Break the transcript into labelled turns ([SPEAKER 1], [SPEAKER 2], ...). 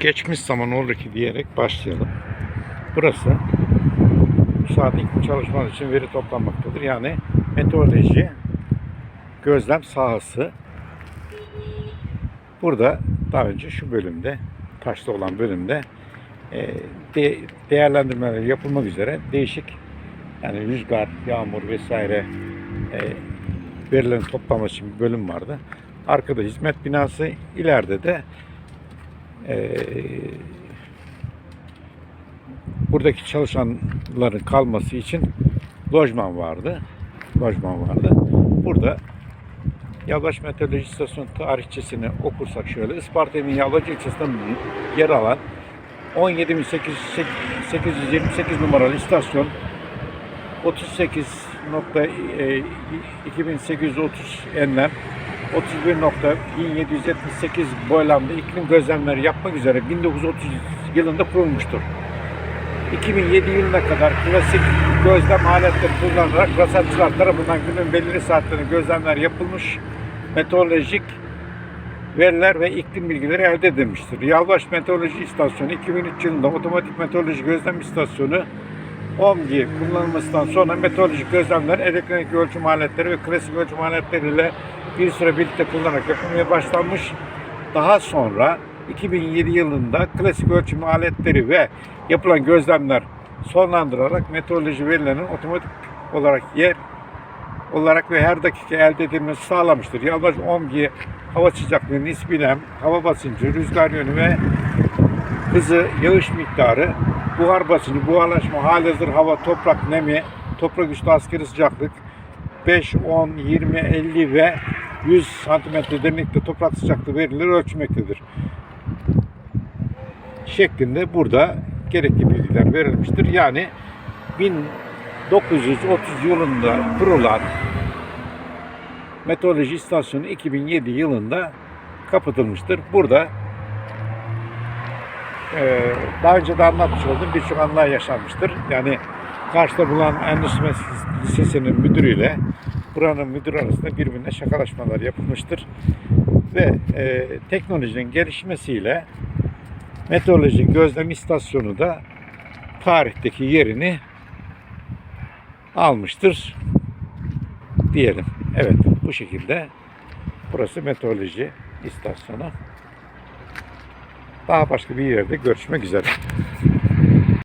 [SPEAKER 1] geçmiş zaman olur ki diyerek başlayalım. Burası saat iklim çalışmaları için veri toplanmaktadır. Yani meteoroloji gözlem sahası. Burada daha önce şu bölümde, taşlı olan bölümde e, de- değerlendirmeler yapılmak üzere değişik yani rüzgar, yağmur vesaire e, verilerin toplaması için bir bölüm vardı. Arkada hizmet binası, ileride de e, buradaki çalışanların kalması için lojman vardı. Lojman vardı. Burada Yalvaç Meteoroloji İstasyonu tarihçesini okursak şöyle. Isparta ilinin Yalvaç ilçesinde yer alan 17.828 numaralı istasyon 38.2830 enlem 31.1778 boylamda iklim gözlemleri yapmak üzere 1930 yılında kurulmuştur. 2007 yılına kadar klasik gözlem aletleri kullanarak rasatçılar tarafından günün belirli saatlerinde gözlemler yapılmış, meteorolojik veriler ve iklim bilgileri elde edilmiştir. Yalvaç Meteoroloji İstasyonu 2003 yılında otomatik meteoroloji gözlem istasyonu OMGI kullanılmasından sonra meteorolojik gözlemler elektronik ölçüm aletleri ve klasik ölçüm aletleriyle bir süre birlikte kullanarak yapılmaya başlanmış. Daha sonra 2007 yılında klasik ölçüm aletleri ve yapılan gözlemler sonlandırarak meteoroloji verilerinin otomatik olarak yer olarak ve her dakika elde edilmesi sağlamıştır. Yalnız OMGI hava sıcaklığı, nispi nem, hava basıncı, rüzgar yönü ve hızı, yağış miktarı, buhar basıncı, buharlaşma, halihazır hava, toprak nemi, toprak üstü askeri sıcaklık, 5, 10, 20, 50 ve 100 santimetre derinlikte toprak sıcaklığı verileri ölçülmektedir. Şeklinde burada gerekli bilgiler verilmiştir. Yani 1930 yılında kurulan Meteoroloji İstasyonu 2007 yılında kapatılmıştır. Burada e, daha önce de anlatmış olduğum birçok anlar yaşanmıştır. Yani karşıda bulunan Endüstri Lisesi'nin müdürüyle buranın müdürü arasında birbirine şakalaşmalar yapılmıştır. Ve e, teknolojinin gelişmesiyle meteoroloji gözlem istasyonu da tarihteki yerini almıştır diyelim. Evet bu şekilde burası meteoroloji istasyonu. Daha başka bir yerde görüşmek üzere.